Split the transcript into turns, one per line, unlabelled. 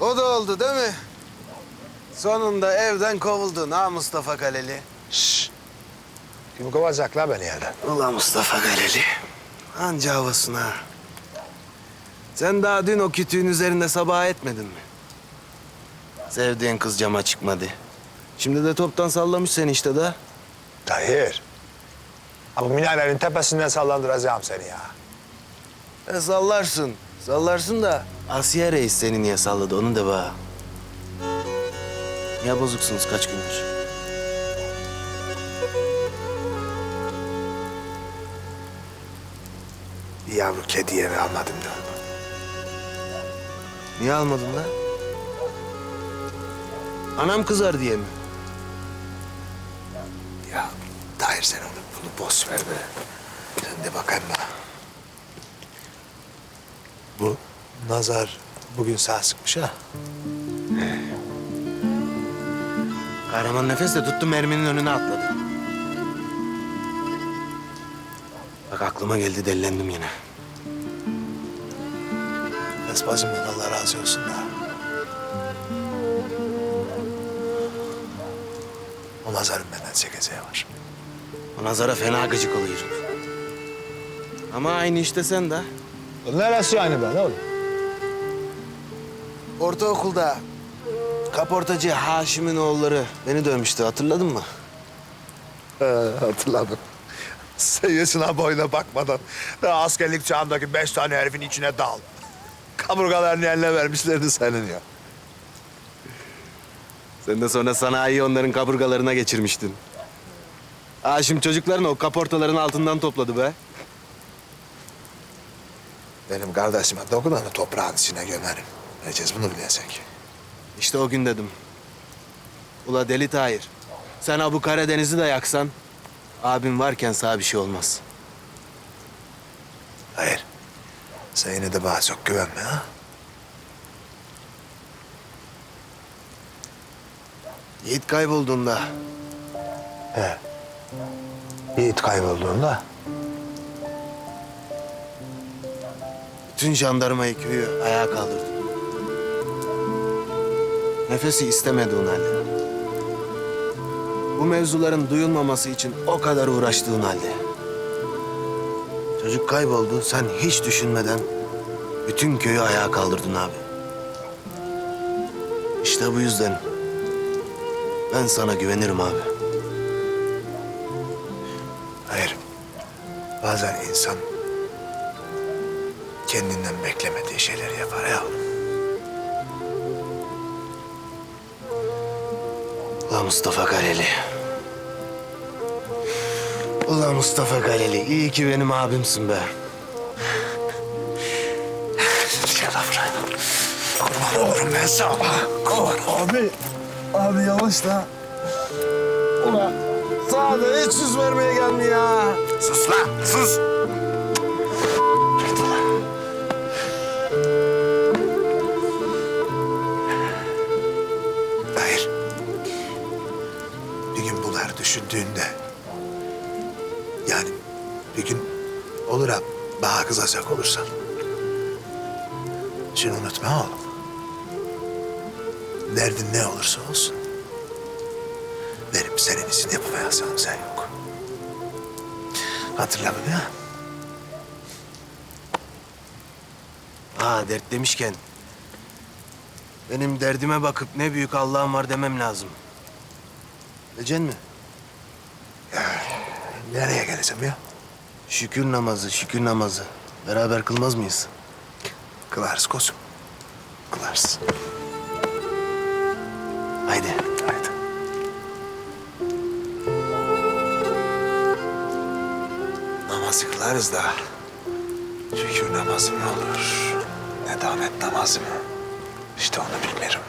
O da oldu değil mi? Sonunda evden kovuldun ha Mustafa Kaleli.
Şşş. Kim kovacak la beni yerden?
Ulan Mustafa Kaleli. Anca havasına. Sen daha dün o kütüğün üzerinde sabah etmedin mi? Sevdiğin kız cama çıkmadı. Şimdi de toptan sallamış seni işte da.
Tahir. Ama minarenin tepesinden sallandıracağım seni ya.
E sallarsın. Sallarsın da Asiye Reis seni niye salladı onu da bana. Niye bozuksunuz kaç gündür?
Bir yavru kedi eve almadım da.
Niye almadın lan? Anam kızar diye mi?
Ya Tahir sen onu bunu boş ver be. Sen de bakayım bana. Bu nazar bugün sağ sıkmış ha.
Kahraman nefesle tuttu merminin önüne atladı. Bak aklıma geldi delilendim yine.
Esbacımdan Allah razı olsun da. O nazarın benden çekeceği var.
O nazara fena gıcık oluyorum. Ama aynı işte sen de.
Neresi yani ben oğlum?
Ortaokulda kaportacı Haşim'in oğulları beni dövmüştü hatırladın mı?
He, hatırladım. Yaşına boyuna bakmadan daha askerlik çağındaki beş tane herifin içine dal. Kaburgalarını eline vermişlerdi senin ya.
Sen de sonra sanayiyi onların kaburgalarına geçirmiştin. Haşim çocuklarını o kaportaların altından topladı be.
Benim kardeşime dokunanı toprağın içine gömerim. Herkes bunu bilecek.
İşte o gün dedim. Ula deli Tahir. Sen ha bu Karadeniz'i de yaksan... ...abim varken sağ bir şey olmaz.
Hayır. Sen yine de bana çok güvenme ha.
Yiğit kaybolduğunda
He. Yiğit kaybolduğunda
bütün jandarmayı köyü ayağa kaldırdı. Nefesi istemedi halde. Bu mevzuların duyulmaması için o kadar uğraştığın halde. Çocuk kayboldu, sen hiç düşünmeden bütün köyü ayağa kaldırdın abi. İşte bu yüzden ben sana güvenirim abi.
Hayır. Bazen insan kendinden beklemediği şeyleri yapar ya oğlum.
Ulan Mustafa Kaleli. Ulan Mustafa Kaleli. iyi ki benim abimsin be.
Gel lan buraya. Kurban olurum ben sana. Kurban Abi. Abi yavaş da.
Ulan sana da hiç yüz vermeye gelmiyor ya.
Sus lan sus. Gün bunları düşündüğünde... Yani bir gün olur ha bana kızacak olursan... Şunu unutma oğlum. Derdin ne olursa olsun... Benim senin için yapamayacağım sen yok. Hatırla bunu ya.
Ha dert demişken... Benim derdime bakıp ne büyük Allah'ım var demem lazım. Diyeceksin mi?
Nereye geleceğim ya?
Şükür namazı, şükür namazı. Beraber kılmaz mıyız?
Kılarız koçum. Kılarız.
Haydi.
Haydi. Namazı kılarız da şükür namazı mı olur? Ne damet namazı mı? İşte onu bilmiyorum.